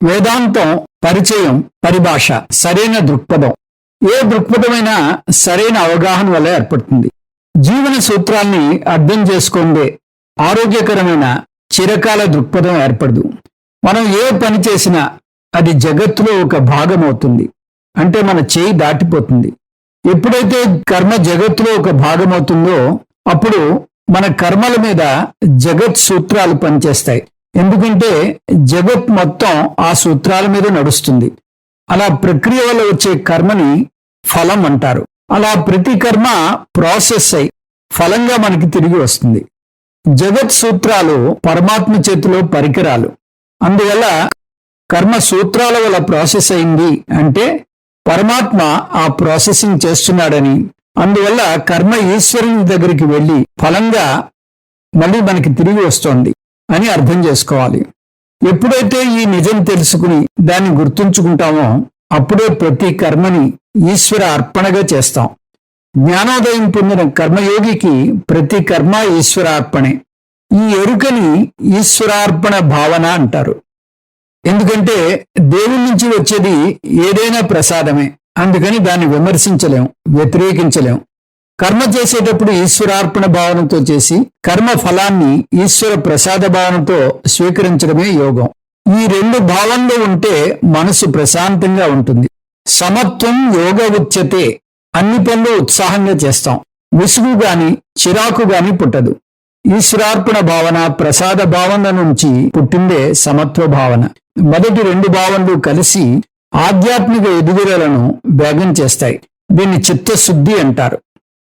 వేదాంతం పరిచయం పరిభాష సరైన దృక్పథం. ఏ దృక్పథమైనా సరైన అవగాహన వల్ల ఏర్పడుతుంది. జీవన సూత్రాల్ని అర్థం చేసుకుందే ఆరోగ్యకరమైన చిరకాల దృక్పథం ఏర్పడదు. మనం ఏ పని చేసినా అది జగత్తులో ఒక భాగం అవుతుంది అంటే మన చేయి దాటిపోతుంది. ఎప్పుడైతే కర్మ జగత్తులో ఒక భాగం అవుతుందో అప్పుడు మన కర్మల మీద జగత్ సూత్రాలు పనిచేస్తాయి. ఎందుకంటే జగత్ మొత్తం ఆ సూత్రాల మీద నడుస్తుంది. అలా ప్రక్రియ వల్ల వచ్చే కర్మని ఫలం అంటారు. అలా ప్రతి కర్మ ప్రాసెస్ అయి ఫలంగా మనకి తిరిగి వస్తుంది. జగత్ సూత్రాలు పరమాత్మ చేతిలో పరికరాలు. అందువల్ల కర్మ సూత్రాల వల్ల ప్రాసెస్ అయింది అంటే పరమాత్మ ఆ ప్రాసెసింగ్ చేస్తున్నాడని. అందువల్ల కర్మ ఈశ్వరుని దగ్గరికి వెళ్ళి ఫలంగా మళ్ళీ మనకి తిరిగి వస్తోంది. అని అర్థం చేసుకోవాలి. ఎప్పుడైతే ఈ నిజం తెలుసుకుని దాన్ని గుర్తుంచుకుంటామో అప్పుడే ప్రతి కర్మని ఈశ్వర అర్పణగా చేస్తాం. జ్ఞానోదయం పొందిన కర్మయోగికి ప్రతి కర్మ ఈశ్వరార్పణే. ఈ ఎరుకని ఈశ్వరార్పణ భావన అంటారు. ఎందుకంటే దేవుడి నుంచి వచ్చేది ఏదైనా ప్రసాదమే. అందుకని దాన్ని విమర్శించలేం వ్యతిరేకించలేం. కర్మ చేసేటప్పుడు ఈశ్వరార్పణ భావనతో చేసి కర్మ ఫలాన్ని ఈశ్వర ప్రసాద భావనతో స్వీకరించడమే యోగం. ఈ రెండు భావంలో ఉంటే మనసు ప్రశాంతంగా ఉంటుంది. సమత్వం యోగ ఉచ్యతే. అన్ని పనులు ఉత్సాహంగా చేస్తాం. విసుగు గాని చిరాకు గాని పుట్టదు. ఈశ్వరార్పణ భావన ప్రసాద భావన నుంచి పుట్టిందే సమత్వ భావన. మొదటి రెండు భావనలు కలిసి ఆధ్యాత్మిక ఎదుగుదలను వేగం చేస్తాయి. దీన్ని చిత్తశుద్ధి అంటారు.